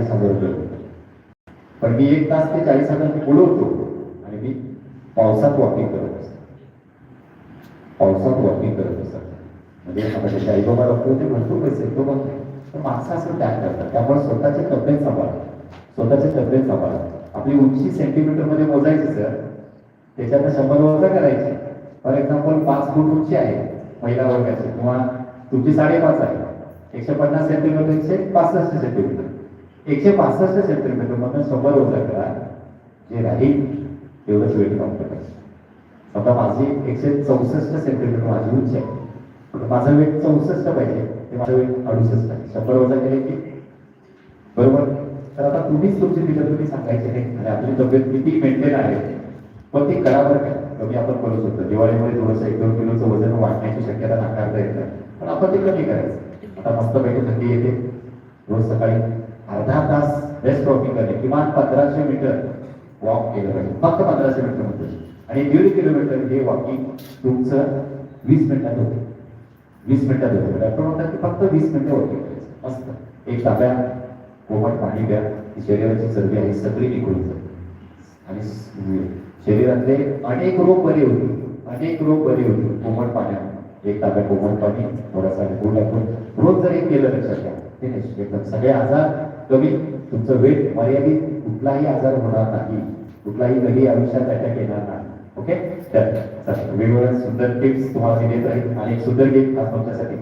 चाळीस हजार रुपये पण मी एक तास ते चाळीस हजार मी बोलवतो आणि मी पावसात वॉकिंग करत असतो. पावसात वॉकिंग करत असतात म्हणजे माझ्या त्याचे आई बाबा डॉक्टर होते भरपूर पैसे तो पण पण माणसं असं त्याग करतात. त्यामुळे स्वतःची तब्येत सांभाळा स्वतःची तब्येत सांभाळा आपली उंची सेंटीमीटरमध्ये मोजायची सर त्याच्यात शंभर वजा करायचे. फॉर एक्झाम्पल पाच फूट उंची आहे महिला वर्गाची किंवा तुमची साडेपाच आहे. एकशे पन्नास सेंटीमीटर एकशे पासष्ट सेंटीमीटर एकशे पासष्ट सेंटीमीटर मधून शंभर वजा करा जे राहील तेवढंच वेट कम करायचं आता माझी एकशे चौसष्ट सेंटीमीटर माझी उंच आहे. पण माझं वेट चौसष्ट पाहिजे ते माझं वेट अडुसष्ट आहे. शंभर वजा केले की बरोबर? तर आता तुम्हीच तुमचे तिथं तुम्ही सांगायचे नाही. आणि आपली तब्येत किती मेंटेन आहे पण ते करा बरं काय कमी आपण करू शकतो. दिवाळीमध्ये थोडंसं एक दोन किलोचं वजन वाढण्याची शक्यता नाकारता येत. नाही पण आपण ते कमी करायचं. आता मस्तपैकी थंडी येते. रोज सकाळी अर्धा तास बेस्ट वॉकिंग करणे किमान पंधराशे मीटर वॉक केलं पाहिजे. फक्त पंधराशे मीटरमध्ये म्हणजे. आणि दीड किलोमीटर हे वॉकिंग तुमचं वीस मिनिटात होते. वीस मिनिटात होते. म्हणजे डॉक्टर म्हणतात की फक्त वीस मिनिटं वॉकिंग करायचं. मस्त. एक ताब्या कोमट पाणी द्या. ती शरीराची चरबी आहे सगळी निघून जाते आणि म्हणजे शरीरातले अनेक रोग बरे होतील. अनेक रोग बरे होतील. कोमट पाण्यात एक ताब्या कोमट पाणी थोडासा गुळ टाकून रोज जर एक केलं लक्षात घ्या. ते एकदम सगळे आजार कमी. तुमचं वेट मर्यादित कुठलाही आजार होणार नाही. कुठलाही कधी आयुष्यात अटॅक येणार नाही. ओके तर वेगवेगळ्या सुंदर टिप्स तुम्हाला मी देत राहील आणि एक सुंदर गिफ्ट आज तुमच्यासाठी.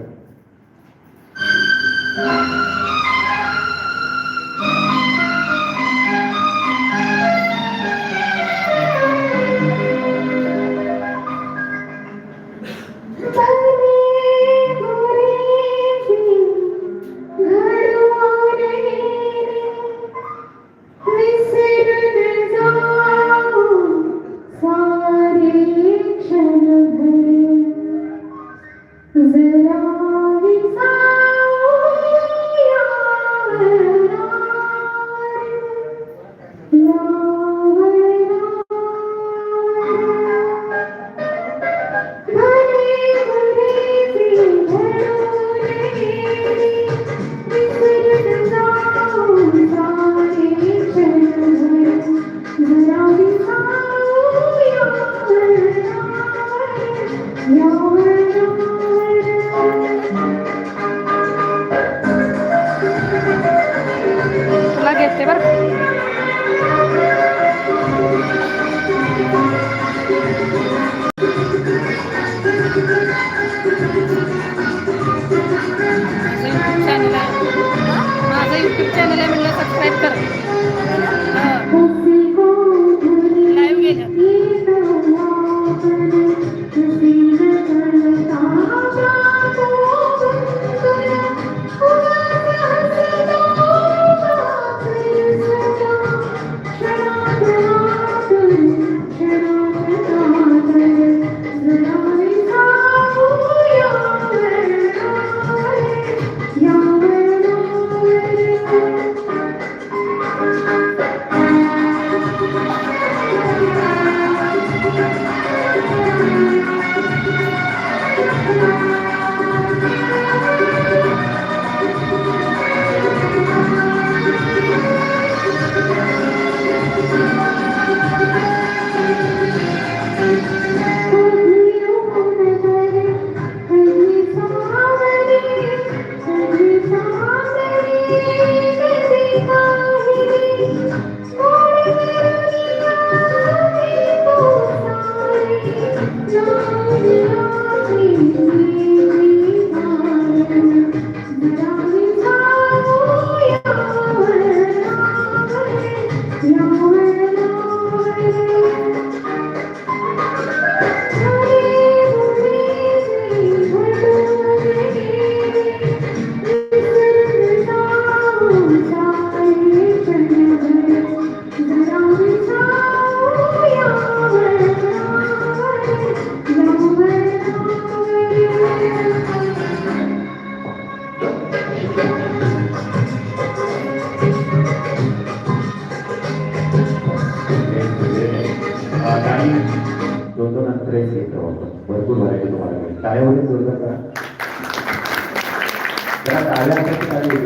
जरा टाळ्या टाळ्या प्रकारचे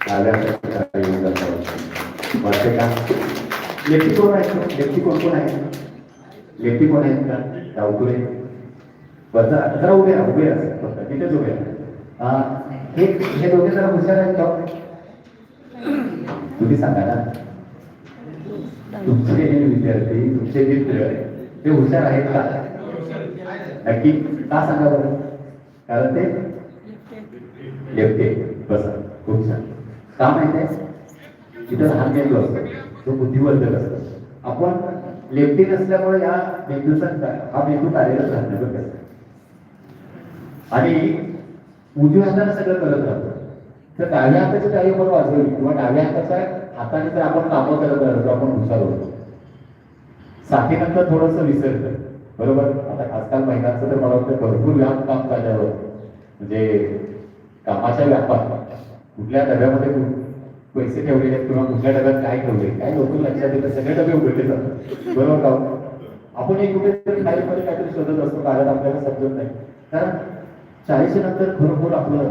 कार्य येऊन जातात वाटते का लेखी कोण आहेत लेखी कोण कोण आहेत लेखी कोण आहेत का रावतुरे बरं जरा जरा उभे राहा उभे राहा फक्त तिथेच उभे राहा अं, हे हे दोघे जरा हुशार आहेत का तुम्ही सांगा ना तुमचे विद्यार्थी ते हुशार कारण ते लेफ्टे बसा खूप छान. का माहिती आहे? तिथं लहान मेंदू असतो तो बुद्धिवर्धक असतो. आपण लेफ्टी नसल्यामुळे या मेंदूचा हा मेंदू कार्यरत राहण्याचं कसं आणि उजव्या हाताने सगळं करत राहतो. तर डाव्या हाताची काही पण वाजवली किंवा डाव्या हाताच्या हाताने जर आपण कामं करत राहतो आपण हुशार होतो. साथीनंतर थोडंसं विसरतं. बरोबर? आता आजकाल महिलांचं तर मला वाटतं भरपूर लांब काम चालल्यावर म्हणजे कामाच्या व्यापार. कुठल्या डब्यामध्ये पैसे ठेवलेले आहेत किंवा कुठल्या डब्यात काय ठेवले काय लोक लक्षात येतं? सगळे डबे उघडले जातात. बरोबर का हो? आपण एक कुठेतरी मध्ये काहीतरी शोधत असतो. कारण आपल्याला समजत नाही. कारण चाळीशी नंतर खरोखर आपलं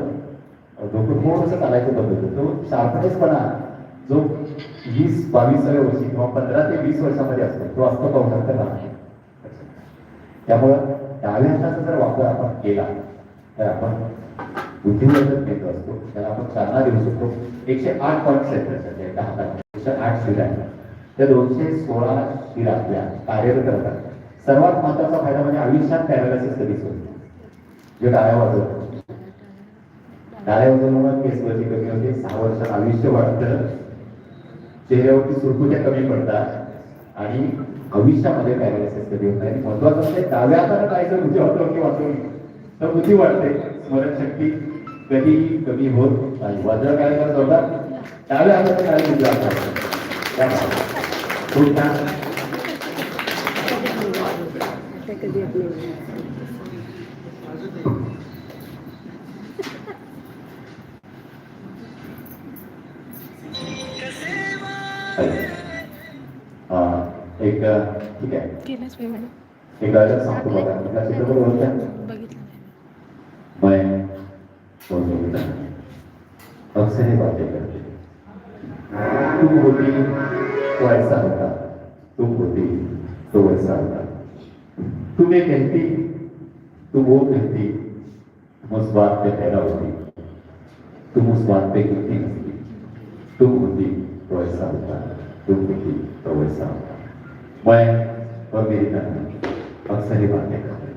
डोकं थोडंसं चालायचं बदलतं तो शार्पनेसपणा जो वीस बावीसाव्या वर्षी किंवा पंधरा ते वीस वर्षामध्ये असतो तो असतो का तर त्यामुळं डाव्या हाताचा जर वापर आपण केला तर आपण बुद्धिवर्धक केंद्र असतो. त्याला आपण चालना देऊ शकतो एकशे आठ पॉईंट्स आहेत दहा एका हातात. एकशे आठ शिरा आहेत. त्या दोनशे सोळा शिरा आपल्या कार्यरत करतात सर्वात महत्त्वाचा फायदा म्हणजे आयुष्यात पॅरालिसिस कधीच होत जे डाव्या वाजवतो डाळ्या वाजवल्यामुळे केस वरती कमी होते. सहा वर्षात आयुष्य वाढतं. चेहऱ्यावरती सुरकुत्या कमी पडतात. आणि आयुष्यामध्ये पॅरालिसिस कधी होत नाही. महत्वाचं म्हणजे डाव्या हाताला काय जर बुद्धी वाचवली वाचवली तर बुद्धी वाढते. स्मरणशक्ती कधी कमी होत नाही. वाजळ काय करत होता डाव्या हाताने काय खूप छान. हा, एक ठीक आहे. एक सांगतो बघा. चित्रपट बघितलं? अक्सर ही बातें करती तुम होती तो ऐसा होता। तुम होती तो वैसा होता। तुम ये कहती तुम वो कहती उस बात पे पैदा होती। तुम उस बात पे गिरती हंसती। तुम होती तो ऐसा होता। तुम होती तो वैसा होता। मैं और मेरी कहानी अक्सर ही बातें करते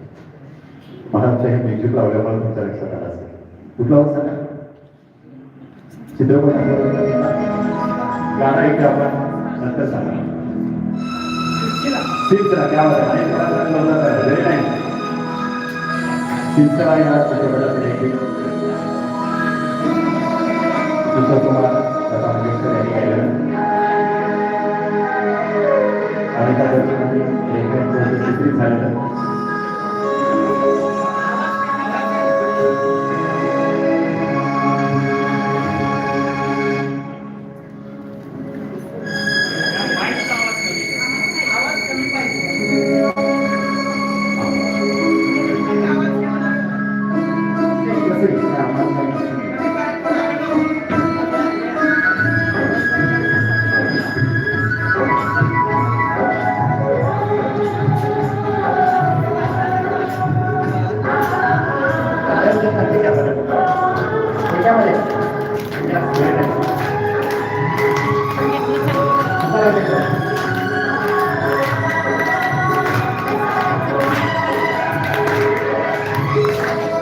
मला आमच्या हे म्युझिक लावल्यामुळे तुमच्या लक्षात कुठला होता ना चित्रपट? गाणं ऐकलं आपण नंतर सांगा. सिलसिला क्या होता है व्हेरी नाईस सिलसिला या चित्रपटाचे लेखक किशोर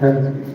तेरी